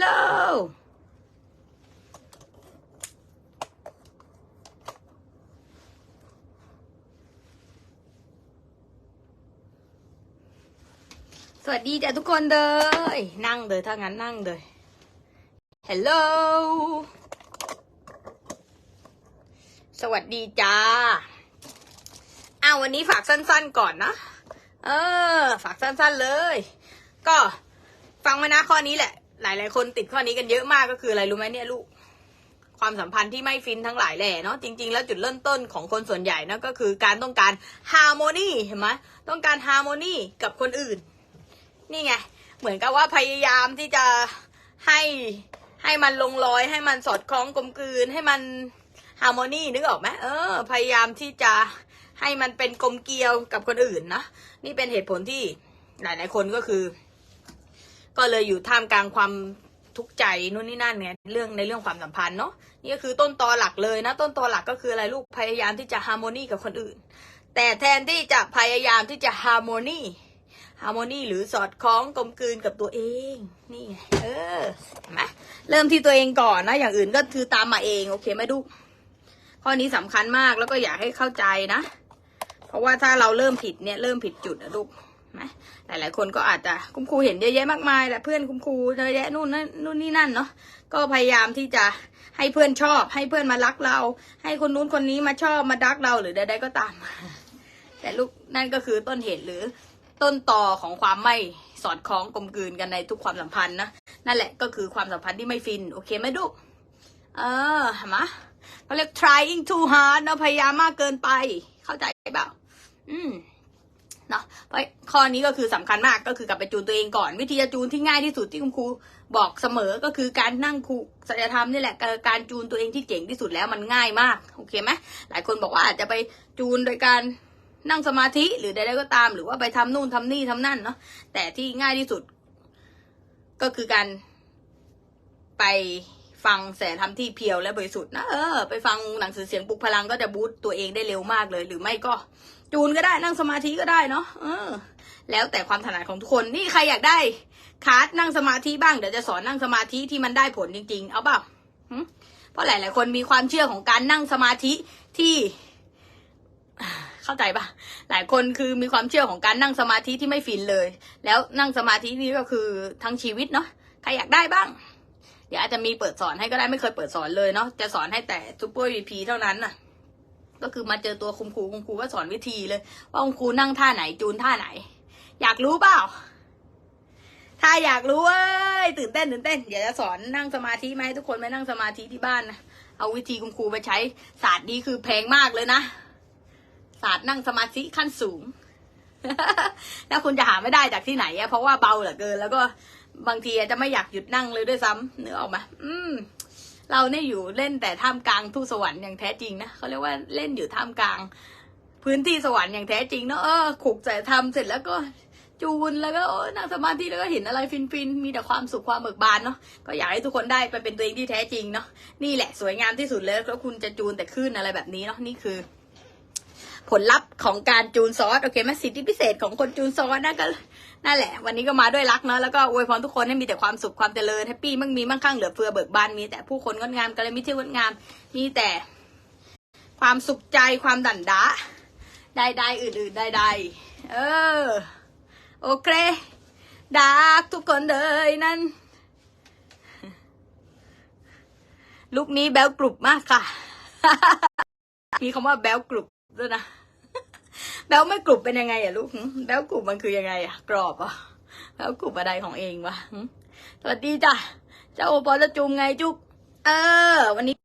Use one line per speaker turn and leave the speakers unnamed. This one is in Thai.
ลโลสวัสดีจ้ะทุกคนเลย นั่งเลยถ้างั้นนั่งเลยฮัลโหลสวัสดีจ้าอ้าววันนี้ฝากสั้นๆก่อนนะ เออ ฝากสั้นๆเลย ก็ฟังไว้นะข้อนี้แหละ หลาย ๆ คนติดข้อนี้กันเยอะมากก็คืออะไรรู้ไหมเนี่ยลูก ความสัมพันธ์ที่ไม่ฟินทั้งหลายแหล่เนาะจริง ๆ แล้วจุดเริ่มต้นของคนส่วนใหญ่นะก็คือการต้องการฮาร์โมนีเห็นไหมต้องการฮาร์โมนีกับคนอื่น นี่ไง เหมือนกับว่าพยายามที่จะให้ให้มันลงรอยให้มันสอดคล้องกลมกลืนให้มันฮาร์โมนีนึกออกไหมเออ พยายามที่จะให้มันเป็นกลมเกลียวกับคนอื่นนะนี่เป็นเหตุผลที่หลาย ๆ คนก็คือ ก็เลยอยู่ท่ามกลางความทุกข์ใจนู่นนี่นั่นเนี่ยเรื่องในเรื่องความสัมพันธ์เนาะนี่ก็คือต้นตอหลักเลยนะ ต้นตอหลักก็คืออะไรลูกพยายามที่จะฮาร์โมนีกับคนอื่น แต่แทนที่จะพยายามที่จะฮาร์โมนีฮาร์โมนีหรือสอดคล้องกลมกลืนกับตัวเอง นี่ไงเออเห็นไหมเริ่มที่ตัวเองก่อนนะ อย่างอื่นก็คือตามมาเองโอเคไหมลูกข้อนี้สำคัญมากแล้วก็อยากให้เข้าใจนะ เพราะว่าถ้าเราเริ่มผิดเนี่ยเริ่มผิดจุดนะลูก นะหลายๆคนก็อาจจะคุณครูเห็นเยอะแยะมากมายแหละเพื่อนคุณครูเยอะแยะนู่นนั่นนู่นนี่นั่นเนาะก็พยายามที่จะให้เพื่อนชอบ ให้เพื่อนมารักเรา ให้คนนู้นคนนี้มาชอบมาดักเราหรือใดๆก็ตาม แต่ลูกนั่นก็คือต้นเหตุหรือต้นต่อของความไม่สอดคล้องกลมกลืนกันในทุกความสัมพันธ์นะนั่นแหละก็คือความสัมพันธ์ที่ไม่ฟิน โอเคไหมลูกเออเห็นไหมเขาเรียก trying too hard เนอะพยายามมากเกินไป เข้าใจเปล่าอืมเนาะเพราะ ข้อนี้ก็คือสำคัญมากก็คือกลับไปจูนตัวเองก่อน วิธีจะจูนที่ง่ายที่สุดที่คุณครูบอกเสมอก็คือการนั่งครูศัลยธรรมนี่แหละการจูนตัวเองที่เจ๋งที่สุดแล้วมันง่ายมากโอเคไหมหลายคนบอกว่าอาจจะไปจูนโดยการนั่งสมาธิหรือใดๆก็ตาม หรือว่าไปทำนู่นทำนี่ทำนั่นเนาะแต่ที่ง่ายที่สุด ก็คือการไปฟังแสทำที่เพียวและบริสุทธิ์นะเออไปฟังหนังสือเสียงปลุกพลังก็จะบูตตัวเองได้เร็วมากเลย หรือไม่ก็จูนก็ได้นั่งสมาธิก็ได้เนาะเออ แล้วแต่ความถนัดของทุกคนนี่ใครอยากได้คลาสนั่งสมาธิบ้างเดี๋ยวจะสอนนั่งสมาธิที่มันได้ผลจริง ๆ เอาเปล่าเพราะหลาย ๆ คนมีความเชื่อของการนั่งสมาธิที่เข้าใจปะหลายคนคือมีความเชื่อของการนั่งสมาธิที่ไม่ฟินเลย แล้วนั่งสมาธินี่ก็คือทั้งชีวิตเนาะใครอยากได้บ้าง เดี๋ยวอาจจะมีเปิดสอนให้ก็ได้ไม่เคยเปิดสอนเลยเนาะจะสอนให้แต่ซูเปอร์วีพีเท่านั้นน่ะ ก็คือมาเจอตัวคุณครูคุณครูก็สอนวิธีเลย ว่าคุณครูนั่งท่าไหนจูนท่าไหน อยากรู้เปล่า ถ้าอยากรู้เอ้ยตื่นเต้นตื่นเต้นเดี๋ยวจะสอนนั่งสมาธิมาให้ทุกคนไปนั่งสมาธิที่บ้านนะเอาวิธีคุณครูไปใช้ศาสตร์นี้คือแพงมากเลยนะศาสตร์นั่งสมาธิขั้นสูง แล้วคุณจะหาไม่ได้จากที่ไหนอะเพราะว่าเบาเหลือเกิน แล้วก็บางทีจะไม่อยากหยุดนั่งเลยด้วยซ้ำนึกอออกไหมอืม เราเนี่ยอยู่เล่นแต่ท่ามกลางทุ่งสวรรค์อย่างแท้จริงนะเขาเรียกว่าเล่นอยู่ท่ามกลาง พื้นที่สวรรค์อย่างแท้จริงเนอะเออขุกใจทำเสร็จแล้วก็ จูนแล้วก็นั่งสมาธิแล้วก็เห็นอะไรฟินๆ มีแต่ความสุขความเบิกบานเนาะก็อยากให้ทุกคนได้ไปเป็นตัวเองที่แท้จริงเนาะนี่แหละสวยงามที่สุดเลยแล้วคุณจะจูนแต่ขึ้นอะไรแบบนี้เนาะนี่คือ ผลลัพธ์ของการจูนซอสโอเคไหมสิทธิพิเศษของคนจูนซอสนะก็นั่นแหละ วันนี้ก็มาด้วยรักเนาะแล้วก็อวยพรทุกคนให้มีแต่ความสุขความเจริญแฮปปี้มั่งมีมั่งคั่งเหลือเฟือเบิกบานมีแต่ผู้คนงดงามก็เลยมีที่งดงาม มีแต่ความสุขใจความดั่นดาใดๆอื่นๆใดๆเออ โอเคดักทุกคนเลยนั่น ลูกนี้แบลกรุบมากค่ะ มีคำว่าแบลกรุบด้วยนะ แบลไม่กรุบเป็นยังไงอะลูก แบลกรุบมันคือยังไงอะกรอบอะแบลกรุบอะไรของเองวะ สวัสดีจ้ะเจ้าโอปอจะจูมไงจุก เออ วันนี้